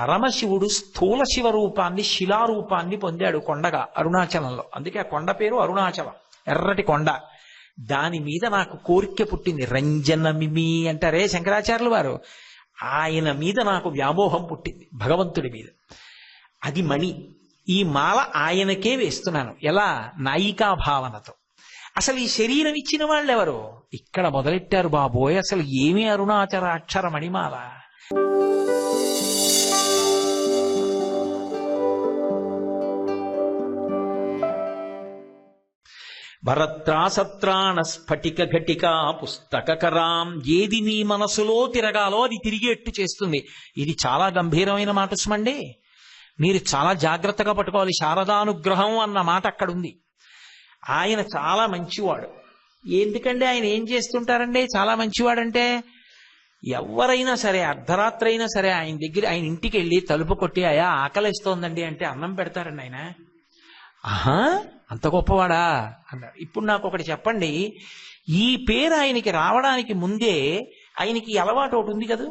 పరమశివుడు స్థూల శివరూపాన్ని శిలారూపాన్ని పొందాడు కొండగా అరుణాచలంలో. అందుకే ఆ కొండ పేరు అరుణాచలం ఎర్రటి కొండ. దాని మీద నాకు కోరిక పుట్టింది. రంజనమిమి అంటారే శంకరాచార్యులు వారు. ఆయన మీద నాకు వ్యామోహం పుట్టింది భగవంతుడి మీద. అది మణి. ఈ మాల ఆయనకే వేస్తున్నాను. ఎలా? నాయికా భావనతో. అసలు ఈ శరీరం ఇచ్చిన వాళ్ళెవరు? ఇక్కడ మొదలెట్టారు బాబోయ్. అసలు ఏమి అరుణాచల అక్షర మణిమాల? భరత్రాసత్రాణ స్ఫటిక ఘటిక పుస్తకరాం ఏది నీ మనసులో తిరగాలో అది తిరిగేట్టు చేస్తుంది? ఇది చాలా గంభీరమైన మాట సుమండి. మీరు చాలా జాగ్రత్తగా పట్టుకోవాలి. శారదానుగ్రహం అన్న మాట అక్కడ ఉంది ఆయన చాలా మంచివాడు. ఎందుకంటే ఆయన ఏం చేస్తుంటారండి? చాలా మంచివాడంటే ఎవరైనా సరే అర్ధరాత్రి అయినా సరే ఆయన దగ్గర ఆయన ఇంటికి వెళ్ళి తలుపు కొట్టి అయా ఆకలిస్తోందండి అంటే అన్నం పెడతారండి ఆయన. ఆహా! అంత గొప్పవాడా? అన్నాడు. ఇప్పుడు నాకు ఒకటి చెప్పండి. ఈ పేరు ఆయనకి రావడానికి ముందే ఆయనకి అలవాటు ఒకటి ఉంది కదా?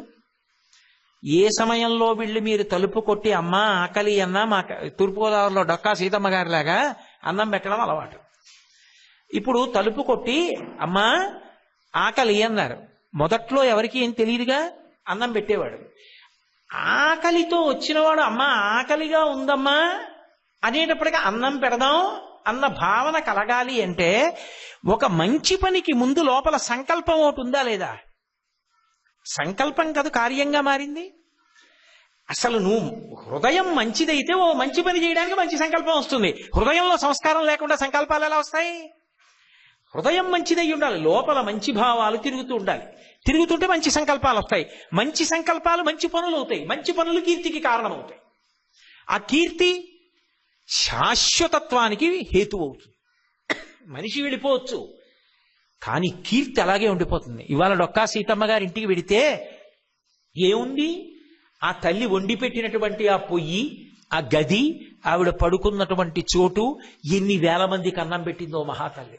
ఏ సమయంలో వెళ్ళి మీరు తలుపు కొట్టి అమ్మా ఆకలి అన్నా మా తూర్పుగోదావరిలో డొక్కా సీతమ్మ గారిలాగా అన్నం పెట్టడం అలవాటు. ఇప్పుడు తలుపు కొట్టి అమ్మా ఆకలి అన్నారు. మొదట్లో ఎవరికి ఏం తెలియదుగా? అన్నం పెట్టేవాడు. ఆకలితో వచ్చినవాడు అమ్మా ఆకలిగా ఉందమ్మా అనేటప్పటికీ అన్నం పెడదాం అన్న భావన కలగాలి అంటే ఒక మంచి పనికి ముందు లోపల సంకల్పం ఒకటి ఉందా లేదా? సంకల్పం కాదు కార్యంగా మారింది. అసలు నువ్వు హృదయం మంచిదైతే ఓ మంచి పని చేయడానికి మంచి సంకల్పం వస్తుంది. హృదయంలో సంస్కారం లేకుండా సంకల్పాలు ఎలా వస్తాయి? హృదయం మంచిదై ఉండాలి లోపల మంచి భావాలు తిరుగుతూ ఉండాలి. తిరుగుతుంటే మంచి సంకల్పాలు వస్తాయి. మంచి సంకల్పాలు మంచి పనులు అవుతాయి. మంచి పనులు కీర్తికి కారణమవుతాయి. ఆ కీర్తి శాశ్వతత్వానికి హేతు అవుతుంది మనిషి వెళ్ళిపోవచ్చు కానీ కీర్తి అలాగే ఉండిపోతుంది. ఇవాళ డొక్కా సీతమ్మ గారి ఇంటికి వెడితే ఏముంది? ఆ తల్లి వండి పెట్టినటువంటి ఆ పొయ్యి ఆ గది ఆవిడ పడుకున్నటువంటి చోటు ఎన్ని వేల మందికి అన్నం పెట్టిందో మహాతల్లి.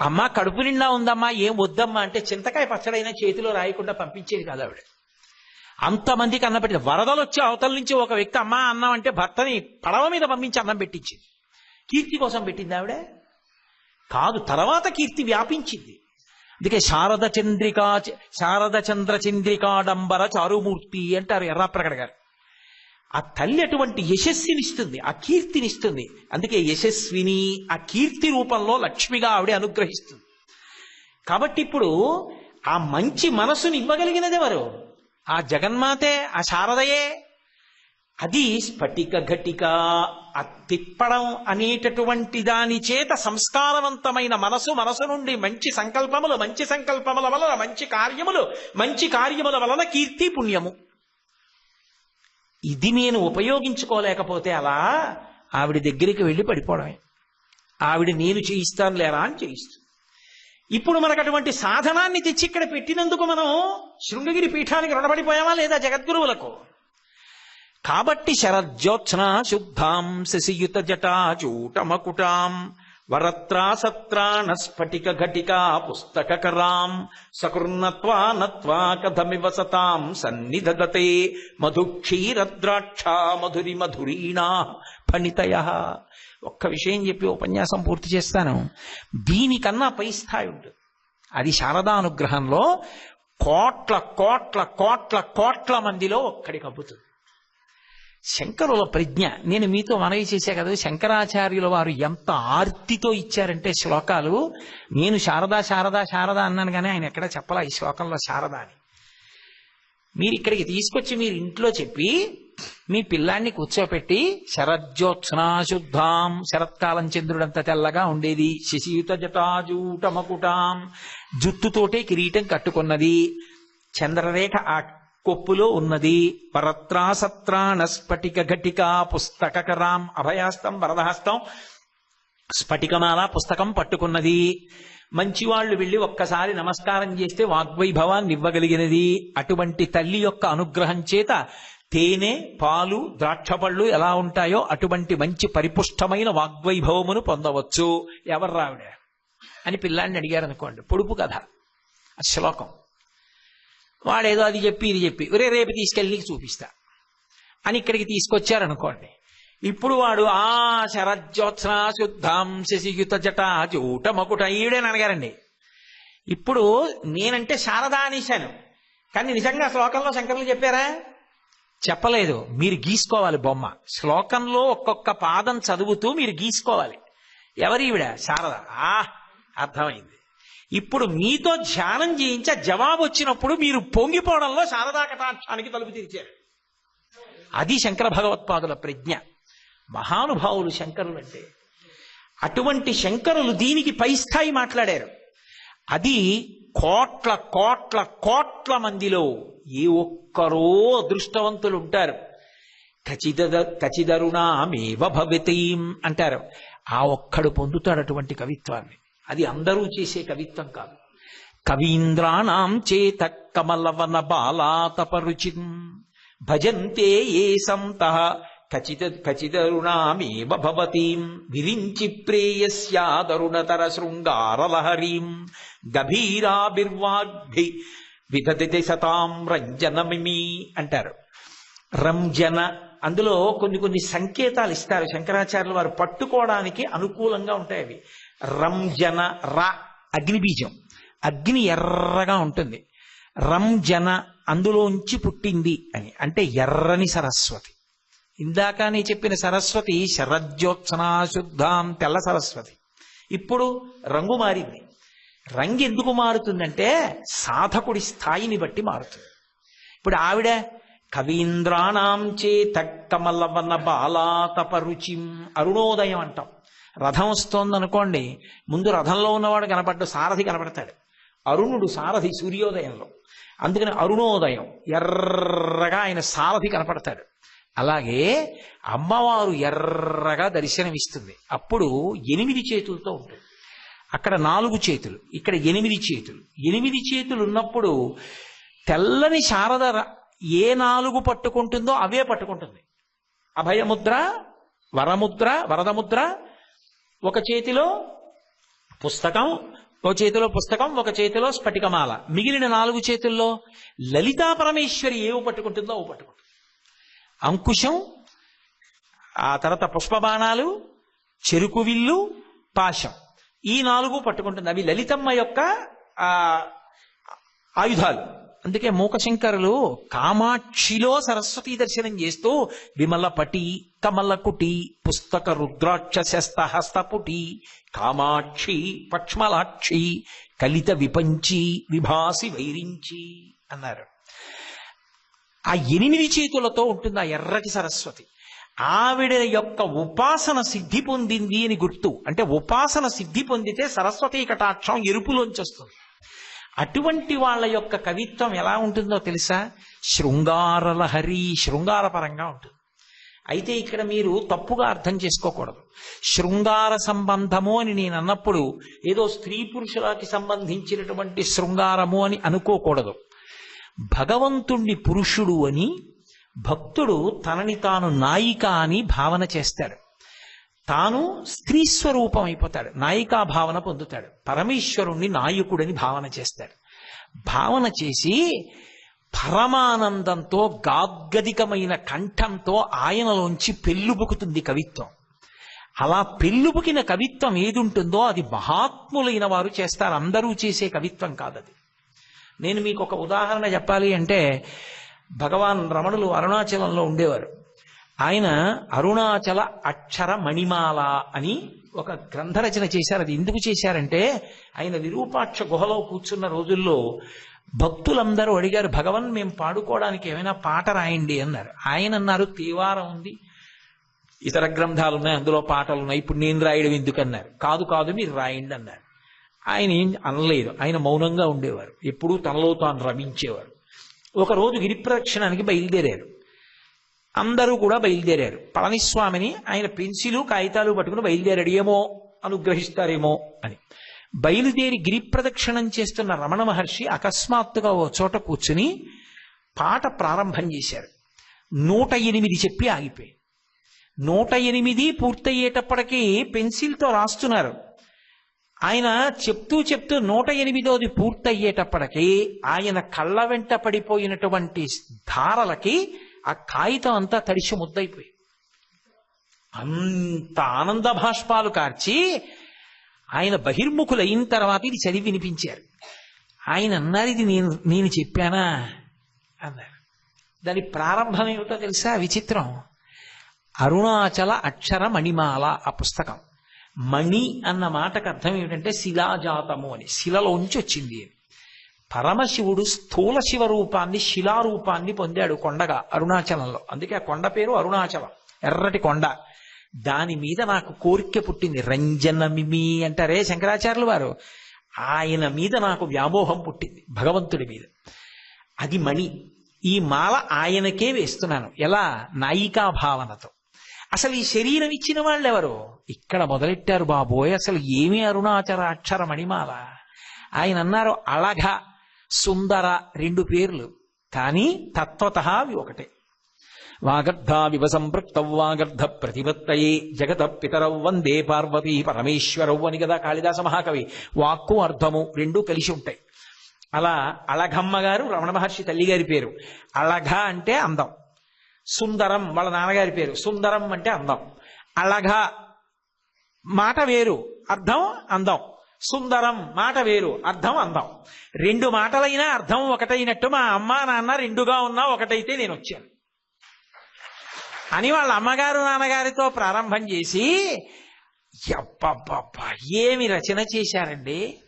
అమ్మ కడుపు నిండా ఉందమ్మా ఏం వద్దమ్మా అంటే చింతకాయ పచ్చడైనా చేతిలో రాయకుండా పంపించేది కాదు ఆవిడ. అంతమందికి అన్నం పెట్టింది. వరదలు వచ్చి అవతల నుంచి ఒక వ్యక్తి అమ్మా అన్నం అంటే భర్తని పడవ మీద పంపించి అన్నం పెట్టించింది కీర్తి కోసం పెట్టింది ఆవిడ? కాదు తర్వాత కీర్తి వ్యాపించింది. అందుకే శారద చంద్రికా శారద చంద్ర చంద్రికాడంబర చారుమూర్తి అంటారు ఎర్రాప్రగడ గారు. ఆ తల్లి అటువంటి యశస్సునిస్తుంది ఆ కీర్తినిస్తుంది. అందుకే యశస్విని ఆ కీర్తి రూపంలో లక్ష్మిగా ఆవిడ అనుగ్రహిస్తుంది. కాబట్టి ఇప్పుడు ఆ మంచి మనసుని ఇవ్వగలిగినది ఎవరు? ఆ జగన్మాతే ఆ శారదయే అది స్ఫటిక ఘటిక ఆ తిప్పడం అనేటటువంటి దాని చేత సంస్కారవంతమైన మనసు మనసు నుండి మంచి సంకల్పములు మంచి సంకల్పముల వలన మంచి కార్యములు మంచి కార్యముల వలన కీర్తి పుణ్యము. ఇది నేను ఉపయోగించుకోలేకపోతే అలా ఆవిడ దగ్గరికి వెళ్ళి పడిపోవడమే. ఆవిడ నేను చేయిస్తాను లేరా అని చేయిస్తుంది. ఇప్పుడు మనకు అటువంటి సాధనాన్ని తెచ్చి ఇక్కడ పెట్టినందుకు మనం శృంగగిరి పీఠానికి రుణపడిపోయామా లేదా జగద్గురువులకు? కాబట్టి శరజ్యోత్స్న శుద్ధాం శశియుత జటాచూటమకుటాం వరత్రాసత్రాణ స్ఫటిక ఘటికా పుస్తకరాం సకృన్నత్వా నత్వా కథమివ సతాం సన్నిధదతే మధుక్షీరద్రాక్ష మధురి మధురీణా ఫణితయ। ఒక్క విషయం చెప్పి ఉపన్యాసం పూర్తి చేస్తాను. దీనికన్నా పై స్థాయి ఉంటుంది అది శారదానుగ్రహంలో కోట్ల కోట్ల కోట్ల కోట్ల మందిలో ఒక్కడికి అబ్బుతుంది శంకరుల ప్రజ్ఞ నేను మీతో మనవి చేశా కదా శంకరాచార్యుల వారు ఎంత ఆర్తితో ఇచ్చారంటే శ్లోకాలు నేను శారదా శారదా శారదా అన్నాను కానీ ఆయన ఎక్కడ చెప్పలా ఈ శ్లోకంలో శారద అని. మీరు ఇక్కడికి తీసుకొచ్చి మీరు ఇంట్లో చెప్పి మీ పిల్లాన్ని కూర్చోపెట్టి శరజ్యోత్సనాశుద్ధాం శరత్కాలం చంద్రుడంత తెల్లగా ఉండేది. శశియుత జటాజూటమకుటాం జుత్తుతోటే కిరీటం కట్టుకున్నది. చంద్రరేఖ ఆ కొప్పులో ఉన్నది. పరత్రాసత్రాణ స్ఫటిక ఘటికా పుస్తకరాం అభయాస్తం వరదహస్తం స్ఫటికమాల పుస్తకం పట్టుకున్నది. మంచివాళ్ళు వెళ్ళి ఒక్కసారి నమస్కారం చేస్తే వాగ్వైభవాన్ని ఇవ్వగలిగినది అటువంటి తల్లి యొక్క అనుగ్రహం చేత తేనె పాలు ద్రాక్షపళ్ళు ఎలా ఉంటాయో అటువంటి మంచి పరిపుష్టమైన వాగ్వైభవమును పొందవచ్చు. ఎవరు రావిడ? అని పిల్లాడిని అడిగారు అనుకోండి పొడుపు కథ. శ్లోకం. వాడేదో అది చెప్పి ఇది చెప్పి. ఒరే రేపు తీసుకెళ్ళి నీకు చూపిస్తా. అని ఇక్కడికి తీసుకొచ్చారనుకోండి. ఇప్పుడు వాడు ఆ శరజ్యోత్సనా శుద్ధాం శశియుత జట జూట మకుట ఈడే అనగారండి ఇప్పుడు నేనంటే శారదా అనేశాను. కానీ నిజంగా శ్లోకంలో శంకరులు చెప్పారా? చెప్పలేదు. మీరు గీసుకోవాలి బొమ్మ. శ్లోకంలో ఒక్కొక్క పాదం చదువుతూ మీరు గీసుకోవాలి. ఎవరి ఈవిడ? శారద. ఆ అర్థమైంది. ఇప్పుడు మీతో ధ్యానం చేయించి ఆ జవాబు వచ్చినప్పుడు మీరు పొంగిపోవడంలో శారదా కటాక్షానికి తలుపు తెరిచారు. అది శంకర భగవత్పాదుల ప్రజ్ఞ. మహానుభావులు శంకరులు అంటే. అటువంటి శంకరులు దీనికి పై స్థాయి మాట్లాడారు. అది కోట్ల కోట్ల కోట్ల మందిలో ఏ ఒక్కరో అదృష్టవంతులు ఉంటారు ఖచ్చిత ఖచ్చితరుణామేవ భవితీం అంటారు. ఆ ఒక్కడు పొందుతాడు అటువంటి కవిత్వాన్ని. అది అందరూ చేసే కవిత్వం కాదు. కవీంద్రాణం చేత కమలవన బాలాతపరుచిం. భజంతే ఏ సంత ఖచ్చిత ఖచ్చితరుణామేవ భవతీం విరించి ప్రేయస్యాదరుణతర శృంగారలహరీం గభీరాభిర్వాగ్భి విదతితే సతాం రంజనమిమి అంటారు. రంజన అందులో కొన్ని కొన్ని సంకేతాలు ఇస్తారు. శంకరాచార్యులు వారు పట్టుకోవడానికి అనుకూలంగా ఉంటాయి అవి. రంజన ర అగ్నిబీజం. అగ్ని ఎర్రగా ఉంటుంది. రంజన అందులోంచి పుట్టింది అని. అంటే ఎర్రని సరస్వతి. ఇందాక నీ చెప్పిన సరస్వతి శరజ్యోత్సనా శుద్ధాం తెల్ల సరస్వతి. ఇప్పుడు రంగు మారింది. రంగు ఎందుకు మారుతుందంటే సాధకుడి స్థాయిని బట్టి మారుతుంది. ఇప్పుడు ఆవిడ కవీంద్రాణం చేత కమలవన బాలాతపరుచిం అరుణోదయం అంటాం. రథం వస్తోంది అనుకోండి ముందు రథంలో ఉన్నవాడు కనపడ్డు సారథి కనపడతాడు. అరుణుడు సారథి సూర్యోదయంలో. అందుకని అరుణోదయం ఎర్రగా ఆయన సారథి కనపడతాడు. అలాగే అమ్మవారు ఎర్రగా దర్శనమిస్తుంది. అప్పుడు ఎనిమిది చేతులతో ఉంటుంది. అక్కడ నాలుగు చేతులు ఇక్కడ ఎనిమిది చేతులు. ఎనిమిది చేతులు ఉన్నప్పుడు తెల్లని శారద ఏ నాలుగు పట్టుకుంటుందో అవే పట్టుకుంటుంది. అభయముద్ర వరముద్ర వరదముద్ర ఒక చేతిలో పుస్తకం ఒక చేతిలో పుస్తకం ఒక చేతిలో స్ఫటికమాల. మిగిలిన నాలుగు చేతుల్లో లలితా పరమేశ్వరి ఏవి పట్టుకుంటుందో అవి పట్టుకుంటుంది. అంకుశం ఆ తర్వాత పుష్పబాణాలు చెరుకు విల్లు పాశం. ఈ నాలుగు పట్టుకుంటుంది. అవి లలితమ్మ యొక్క ఆ ఆయుధాలు. అందుకే మూకశంకరులు కామాక్షిలో సరస్వతీ దర్శనం చేస్తూ విమల పటి కమల కుటి పుస్తక రుద్రాక్ష శస్త హస్తపుటి కామాక్షి పక్ష్మలాక్షి కలిత విపంచి విభాసి వైరించి అన్నారు. ఆ ఎనిమిది చేతులతో ఉంటుంది ఆ ఎర్రటి సరస్వతి. ఆవిడ యొక్క ఉపాసన సిద్ధి పొందింది అని గుర్తు. అంటే ఉపాసన సిద్ధి పొందితే సరస్వతి కటాక్షం ఎరుపులోంచి వస్తుంది. అటువంటి వాళ్ళ యొక్క కవిత్వం ఎలా ఉంటుందో తెలుసా? శృంగారలహరి శృంగారపరంగా ఉంటుంది. అయితే ఇక్కడ మీరు తప్పుగా అర్థం చేసుకోకూడదు. శృంగార సంబంధము అని నేను అన్నప్పుడు ఏదో స్త్రీ పురుషులకి సంబంధించినటువంటి శృంగారము అని అనుకోకూడదు. భగవంతుణ్ణి పురుషుడు అని భక్తుడు తనని తాను నాయిక అని భావన చేస్తాడు. తాను స్త్రీ స్వరూపం అయిపోతాడు. నాయికా భావన పొందుతాడు. పరమేశ్వరుణ్ణి నాయకుడని భావన చేస్తాడు. భావన చేసి పరమానందంతో గాద్గదికమైన కంఠంతో ఆయనలోంచి పెళ్ళుబుకుతుంది కవిత్వం. అలా పెళ్ళుబుకిన కవిత్వం ఏది ఉంటుందో అది మహాత్ములైన వారు చేస్తారు. అందరూ చేసే కవిత్వం కాదది. నేను మీకు ఒక ఉదాహరణ చెప్పాలి అంటే భగవాన్ రమణులు అరుణాచలంలో ఉండేవారు. ఆయన అరుణాచల అక్షర మణిమాల అని ఒక గ్రంథరచన చేశారు. అది ఎందుకు చేశారంటే ఆయన విరూపాక్ష గుహలో కూర్చున్న రోజుల్లో భక్తులందరూ అడిగారు భగవన్ మేము పాడుకోవడానికి ఏమైనా పాట రాయండి అన్నారు. ఆయన అన్నారు తీవారం ఉంది. ఇతర గ్రంథాలు ఉన్నాయి అందులో పాటలు ఉన్నాయి ఇప్పుడు నేను రాయడం ఎందుకన్నారు? కాదు కాదు మీరు రాయండి అన్నారు. ఆయన ఏం అనలేదు. ఆయన మౌనంగా ఉండేవారు. ఎప్పుడూ తనలో తాను రమించేవారు. ఒకరోజు గిరిప్రదక్షిణానికి బయలుదేరారు. అందరూ కూడా బయలుదేరారు. పళనిస్వామిని ఆయన పెన్సిలు కాగితాలు పట్టుకుని బయలుదేరాడు ఏమో అనుగ్రహిస్తారేమో అని. బయలుదేరి గిరిప్రదక్షిణం చేస్తున్న రమణ మహర్షి అకస్మాత్తుగా ఓ చోట కూర్చుని పాట ప్రారంభం చేశారు. నూట ఎనిమిది చెప్పి ఆగిపోయి నూట ఎనిమిది పూర్తయ్యేటప్పటికీ పెన్సిల్తో రాస్తున్నారు. ఆయన చెప్తూ చెప్తూ నూట ఎనిమిదోది పూర్తయ్యేటప్పటికి ఆయన కళ్ళ వెంట పడిపోయినటువంటి ధారలకి ఆ కాగితం అంతా తడిసి ముద్దైపోయి. అంత ఆనంద భాష్పాలు కార్చి ఆయన బహిర్ముఖులైన తర్వాత ఇది చదివి వినిపించారు. ఆయన అన్నారు ఇది నేను నేను చెప్పానా? అన్నారు. దాని ప్రారంభం ఏమిటో తెలుసా? విచిత్రం. అరుణాచల అక్షర మణిమాల ఆ పుస్తకం. మణి అన్న మాటకు అర్థం ఏమిటంటే శిలాజాతము అని. శిలలోంచి వచ్చింది అని పరమశివుడు స్థూల శివరూపాన్ని శిలారూపాన్ని పొందాడు కొండగా అరుణాచలంలో. అందుకే ఆ కొండ పేరు అరుణాచలం ఎర్రటి కొండ. దాని మీద నాకు కోరిక పుట్టింది. రంజనమిమి అంటారే శంకరాచార్యులు వారు. ఆయన మీద నాకు వ్యామోహం పుట్టింది భగవంతుడి మీద. అది మణి. ఈ మాల ఆయనకే వేస్తున్నాను. ఎలా? నాయికా భావనతో. అసలు ఈ శరీరం ఇచ్చిన వాళ్ళు ఎవరు ఇక్కడ మొదలెట్టారు బాబోయ్ అసలు ఏమి అరుణాచర అక్షర మణిమాల ఆయన అన్నారు అళఘ సుందర రెండు పేర్లు. కానీ తత్వత అవి ఒకటే. వాగర్ధావివ సంపృక్తౌ వాగర్ధ ప్రతిపత్తయే జగత పితరౌ వందే పార్వతీ పరమేశ్వరౌ అని కదా కాళిదాస మహాకవి. వాక్కు అర్థము రెండూ కలిసి ఉంటాయి. అలా అళఘమ్మ గారు రమణ మహర్షి తల్లి గారి పేరు. అళఘ అంటే అందం. సుందరం వాళ్ళ నాన్నగారి పేరు. సుందరం అంటే అందం. అళఘ మాట వేరు అర్థం అందం. సుందరం మాట వేరు అర్థం అందం. రెండు మాటలైనా అర్థం ఒకటైనట్టు మా అమ్మ నాన్న రెండుగా ఉన్నా ఒకటైతే నేను వచ్చాను. అని వాళ్ళ అమ్మగారు నాన్నగారితో ప్రారంభం చేసి అబ్బబ్బబ్బా ఏమి రచన చేశారండి?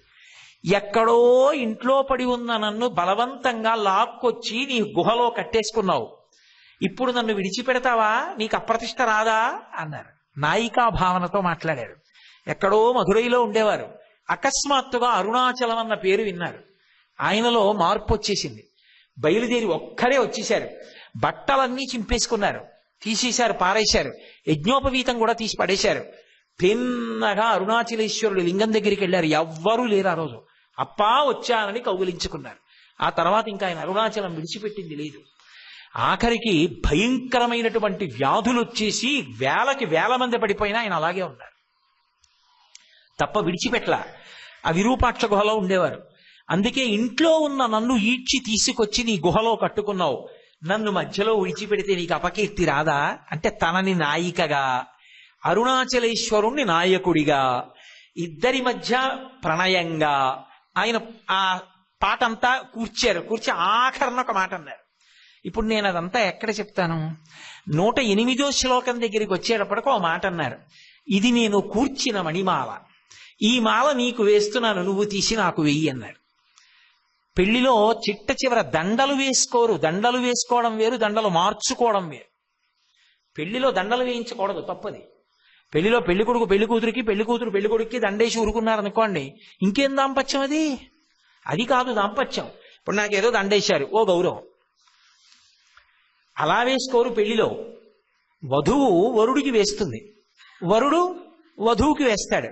ఎక్కడో ఇంట్లో పడి ఉన్న నన్ను బలవంతంగా లాక్కొచ్చి నీ గుహలో కట్టేసుకున్నావు. ఇప్పుడు నన్ను విడిచిపెడతావా? నీకు అప్రతిష్ట రాదా? అన్నారు. నాయికా భావనతో మాట్లాడారు ఎక్కడో మధురైలో ఉండేవారు. అకస్మాత్తుగా అరుణాచలం అన్న పేరు విన్నారు. ఆయనలో మార్పు వచ్చేసింది. బయలుదేరి ఒక్కరే వచ్చేశారు. బట్టలన్నీ చింపేసుకున్నారు. తీసేశారు పారేశారు. యజ్ఞోపవీతం కూడా తీసి పడేశారు. తిన్నగా అరుణాచలేశ్వరుడు లింగం దగ్గరికి వెళ్ళారు. ఎవ్వరూ లేరు ఆ రోజు. అప్పా వచ్చానని కౌగులించుకున్నారు. ఆ తర్వాత ఇంకా ఆయన అరుణాచలం విడిచిపెట్టింది లేదు. ఆఖరికి భయంకరమైనటువంటి వ్యాధులు వచ్చేసి వేలకి వేల మంది పడిపోయినా ఆయన అలాగే ఉన్నారు. తప్ప విడిచిపెట్ల. ఆ విరూపాక్ష గుహలో ఉండేవారు. అందుకే ఇంట్లో ఉన్న నన్ను ఈడ్చి తీసుకొచ్చి నీ గుహలో కట్టుకున్నావు. నన్ను మధ్యలో విడిచిపెడితే నీకు అపకీర్తి రాదా? అంటే తనని నాయికగా అరుణాచలేశ్వరుణ్ణి నాయకుడిగా ఇద్దరి మధ్య ప్రణయంగా. ఆయన ఆ పాటంతా కూర్చారు. కూర్చి ఆఖరణ ఒక మాట అన్నారు. ఇప్పుడు నేను అదంతా ఎక్కడ చెప్తాను? నూట ఎనిమిదో శ్లోకం దగ్గరికి వచ్చేటప్పటికి ఓ మాట అన్నారు. ఇది నేను కూర్చిన మణిమాల. ఈ మాల నీకు వేస్తున్నాను నువ్వు తీసి నాకు వెయ్యి అన్నారు. పెళ్ళిలో చిట్ట చివర దండలు వేసుకోరు. దండలు వేసుకోవడం వేరు దండలు మార్చుకోవడం వేరు. పెళ్ళిలో దండలు వేయించకూడదు తప్పది. పెళ్ళిలో పెళ్ళి కొడుకు పెళ్ళి కూతురికి పెళ్ళి కూతురు పెళ్ళి కొడుక్కి దండేసి ఊరుకున్నారు అనుకోండి ఇంకేం దాంపత్యం అది? అది కాదు దాంపత్యం. ఇప్పుడు నాకేదో దండేశారు. ఓ గౌరవం. అలా వేసుకోరు పెళ్ళిలో. వధువు వరుడికి వేస్తుంది. వరుడు వధువుకి వేస్తాడు.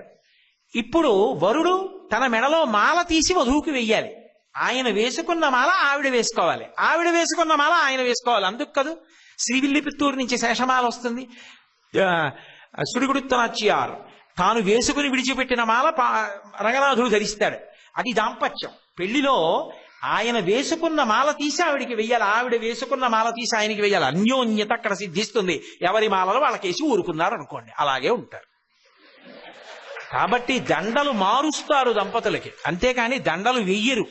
ఇప్పుడు వరుడు తన మెడలో మాల తీసి వధువుకి వెయ్యాలి. ఆయన వేసుకున్న మాల ఆవిడ వేసుకోవాలి. ఆవిడ వేసుకున్న మాల ఆయన వేసుకోవాలి. అందుకు కదూ శ్రీవిల్లిపుత్తూరు నుంచి శేషమాల వస్తుంది. సుడిగుడుత్తనాచ్యారు. తాను వేసుకుని విడిచిపెట్టిన మాల పా- రంగనాథుడు ధరిస్తాడు. అది దాంపత్యం. పెళ్ళిలో ఆయన వేసుకున్న మాల తీసి ఆవిడికి వెయ్యాలి. ఆవిడ వేసుకున్న మాల తీసి ఆయనకి వెయ్యాలి. అన్యోన్యత అక్కడ సిద్ధిస్తుంది. ఎవరి మాలలో వాళ్ళకేసి ఊరుకున్నారు అనుకోండి అలాగే ఉంటారు. కాబట్టి దండలు మారుస్తారు దంపతులకి. అంతేకాని దండలు వెయ్యరు.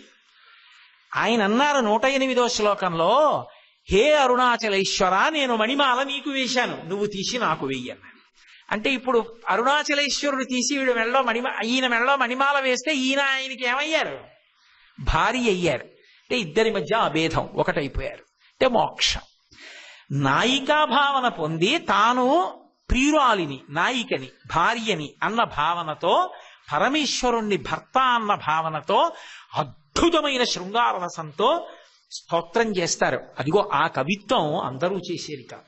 ఆయన అన్నారు నూట ఎనిమిదో శ్లోకంలో హే అరుణాచలేశ్వర నేను మణిమాల నీకు వేశాను. నువ్వు తీసి నాకు వెయ్యి అంటే ఇప్పుడు అరుణాచలేశ్వరుడు తీసి వీడు మెళ్ళో మణిమ ఈయన మెళ్ళో మణిమాల వేస్తే ఈయన ఆయనకి ఏమయ్యారు? భార్య అయ్యారు. అంటే ఇద్దరి మధ్య అభేదం ఒకటైపోయారు. అంటే మోక్షం. నాయికా భావన పొంది తాను ప్రియురాలిని నాయికని భార్యని అన్న భావనతో పరమేశ్వరుణ్ణి భర్త అన్న భావనతో అద్భుతమైన శృంగార రసంతో స్తోత్రం చేస్తారు. అదిగో ఆ కవిత్వం అందరూ చేసేది కాదు.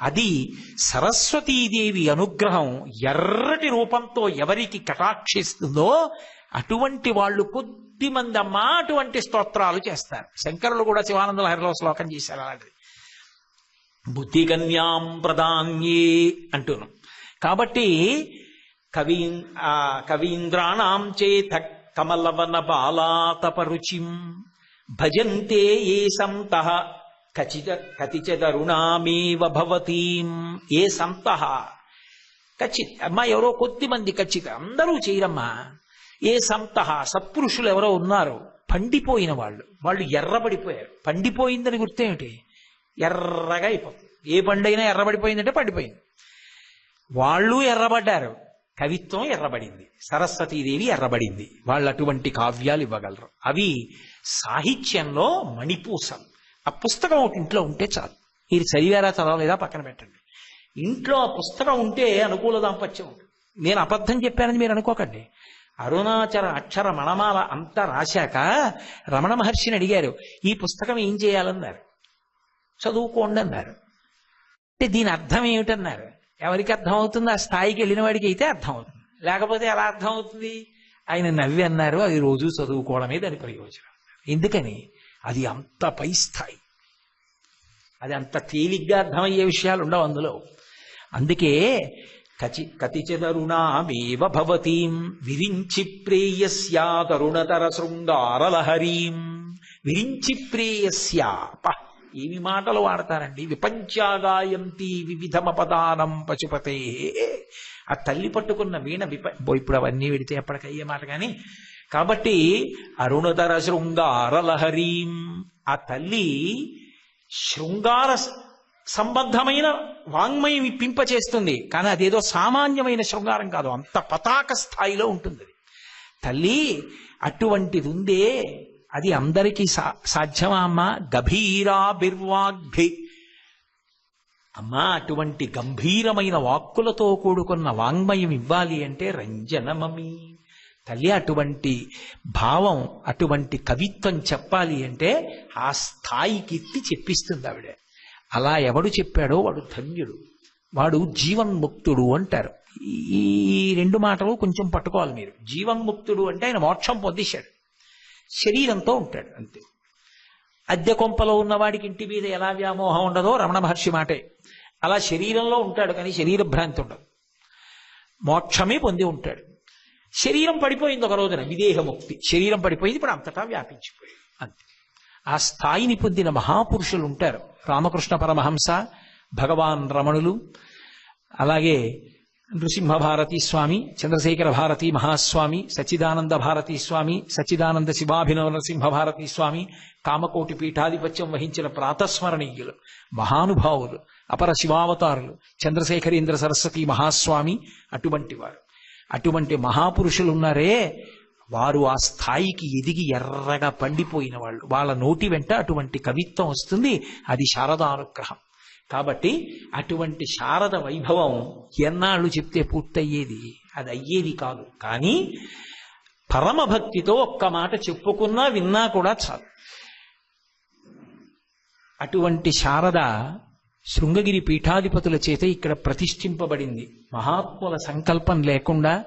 అది సరస్వతీదేవి అనుగ్రహం ఎర్రటి రూపంతో ఎవరికి కటాక్షిస్తుందో అటువంటి వాళ్ళు కొద్ది మంది అమ్మా అటువంటి స్తోత్రాలు చేస్తారు. శంకరులు కూడా శివానంద లహరిలో శ్లోకం చేశారు అలాంటిది బుద్ధి కన్యాం ప్రధాన్యే అంటును. కాబట్టి కవి ఆ కవీంద్రాణం చేత కమలవన బాలాతపరుచిం భజంతే ఏ సంత ఖచ్చిత కతిచదరుణామేవ భవతీం. ఏ సంతః కచిత్ అమ్మా ఎవరో కొద్ది మంది ఖచ్చిత అందరూ చేయరమ్మా. ఏ సంతః సత్పురుషులు ఎవరో ఉన్నారో పండిపోయిన వాళ్ళు. వాళ్ళు ఎర్రబడిపోయారు. పండిపోయిందని గుర్తేమిటి? ఎర్రగా అయిపోతుంది. ఏ పండైనా ఎర్రబడిపోయిందంటే పండిపోయింది. వాళ్ళు ఎర్రబడ్డారు. కవిత్వం ఎర్రబడింది. సరస్వతీదేవి ఎర్రబడింది. వాళ్ళు అటువంటి కావ్యాలు ఇవ్వగలరు. అవి సాహిత్యంలో మణిపూసలు ఆ పుస్తకం ఒకటి ఇంట్లో ఉంటే చాలు. మీరు చదివారా చదవలేదా పక్కన పెట్టండి. ఇంట్లో ఆ పుస్తకం ఉంటే అనుకూల దాంపత్యం ఉంటుంది. నేను అబద్ధం చెప్పానని మీరు అనుకోకండి. అరుణాచల అక్షర మణమాల అంతా రాశాక రమణ మహర్షిని అడిగారు ఈ పుస్తకం ఏం చేయాలన్నారు? చదువుకోండి అన్నారు. అంటే దీని అర్థం ఏమిటన్నారు? ఎవరికి అర్థం అవుతుంది? ఆ స్థాయికి వెళ్ళిన వాడికి అయితే అర్థం అవుతుంది. లేకపోతే ఎలా అర్థం అవుతుంది? ఆయన నవ్వి అన్నారు అది రోజు చదువుకోవడమే దాని ప్రయోజనం ఎందుకని? అది అంత పై స్థాయి. అది అంత తేలిగ్గా అర్థమయ్యే విషయాలు ఉండవు అందులో. అందుకే కచి కతిచదరుణామేవ భవతీం విరించి ప్రేయస్యాదరుణతర శృంగారలహరీం. విరించి ప్రేయస్యాప ఏమి మాటలు వాడతారండి? విపంచాగాయంతి వివిధమపదానం పశుపతే. ఆ తల్లి పట్టుకున్న వీణ విప ఇప్పుడు అవన్నీ విడితే ఎప్పటికయ్యే మాట కానీ కాబట్టి అరుణతర శృంగారలహరీం. ఆ తల్లి శృంగార సంబద్ధమైన వాంగ్మయం ఇప్పింపచేస్తుంది కానీ అదేదో సామాన్యమైన శృంగారం కాదు. అంత పతాక స్థాయిలో ఉంటుంది. అది. తల్లి అటువంటిది ఉందే అది అందరికీ సా సాధ్యమా అమ్మా? గభీరా బిర్వాగ్భి అమ్మా అటువంటి గంభీరమైన వాక్కులతో కూడుకున్న వాంగ్మయం ఇవ్వాలి అంటే రంజనమమి. తల్లి అటువంటి భావం అటువంటి కవిత్వం చెప్పాలి అంటే ఆ స్థాయికి ఎత్తి చెప్పిస్తుంది ఆవిడ. అలా ఎవడు చెప్పాడో వాడు ధన్యుడు. వాడు జీవన్ముక్తుడు అంటారు. ఈ- రెండు మాటలు కొంచెం పట్టుకోవాలి మీరు. జీవన్ముక్తుడు అంటే ఆయన మోక్షం పొందేశాడు. శరీరంతో ఉంటాడు అంతే. అద్దె కొంపలో ఉన్నవాడికి ఇంటి మీద ఎలా వ్యామోహం ఉండదో రమణ మహర్షి మాటే. అలా శరీరంలో ఉంటాడు కానీ శరీర భ్రాంతి ఉండదు. మోక్షమే పొంది ఉంటాడు. శరీరం పడిపోయింది ఒక రోజున విదేహముక్తి. శరీరం పడిపోయింది ఇప్పుడు అంతటా వ్యాపించిపోయింది. అంతే. ఆ స్థాయిని పొందిన మహాపురుషులు ఉంటారు. రామకృష్ణ పరమహంస భగవాన్ రమణులు అలాగే నృసింహ భారతీ స్వామి చంద్రశేఖర భారతీ మహాస్వామి సచ్చిదానంద భారతీ స్వామి సచ్చిదానంద శివాభినవ నరసింహ భారతీ స్వామి కామకోటి పీఠాధిపత్యం వహించిన ప్రాతస్మరణీయులు మహానుభావులు అపర శివావతారులు చంద్రశేఖరేంద్ర సరస్వతి మహాస్వామి అటువంటి వారు. అటువంటి మహాపురుషులు ఉన్నారే వారు ఆ స్థాయికి ఎదిగి ఎర్రగా పండిపోయిన వాళ్ళు. వాళ్ళ నోటి వెంట అటువంటి కవిత్వం వస్తుంది. అది శారదానుగ్రహం. కాబట్టి అటువంటి శారద వైభవం ఎన్నాళ్ళు చెప్తే పూర్తయ్యేది? అది అయ్యేది కాదు. కానీ పరమభక్తితో ఒక్క మాట చెప్పుకున్నా విన్నా కూడా చాలు. అటువంటి శారద శృంగగిరి పీఠాధిపతుల చేత ఇక్కడ ప్రతిష్ఠింపబడింది. మహాత్ముల సంకల్పం లేకుండా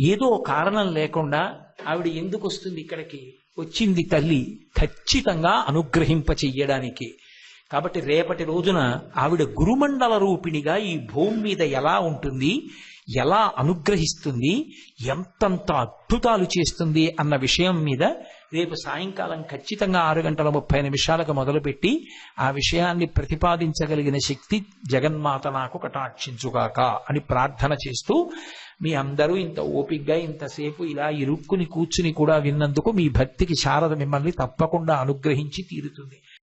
ఏదో కారణం లేకుండా ఆవిడ ఎందుకు వస్తుంది ఇక్కడికి? వచ్చింది తల్లి ఖచ్చితంగా అనుగ్రహింప చెయ్యడానికి. కాబట్టి రేపటి రోజున ఆవిడ గురుమండల రూపిణిగా ఈ భూమి మీద ఎలా ఉంటుంది ఎలా అనుగ్రహిస్తుంది ఎంతంత అద్భుతాలు చేస్తుంది అన్న విషయం మీద రేపు సాయంకాలం ఖచ్చితంగా ఆరు గంటల ముప్పై నిమిషాలకు మొదలుపెట్టి ఆ విషయాన్ని ప్రతిపాదించగలిగిన శక్తి జగన్మాత నాకు కటాక్షించుగాక అని ప్రార్థన చేస్తూ మీ అందరూ ఇంత ఓపిగ్గా ఇంతసేపు ఇలా ఇరుక్కుని కూర్చుని కూడా విన్నందుకు మీ భక్తికి శారద మిమ్మల్ని తప్పకుండా అనుగ్రహించి తీరుతుంది.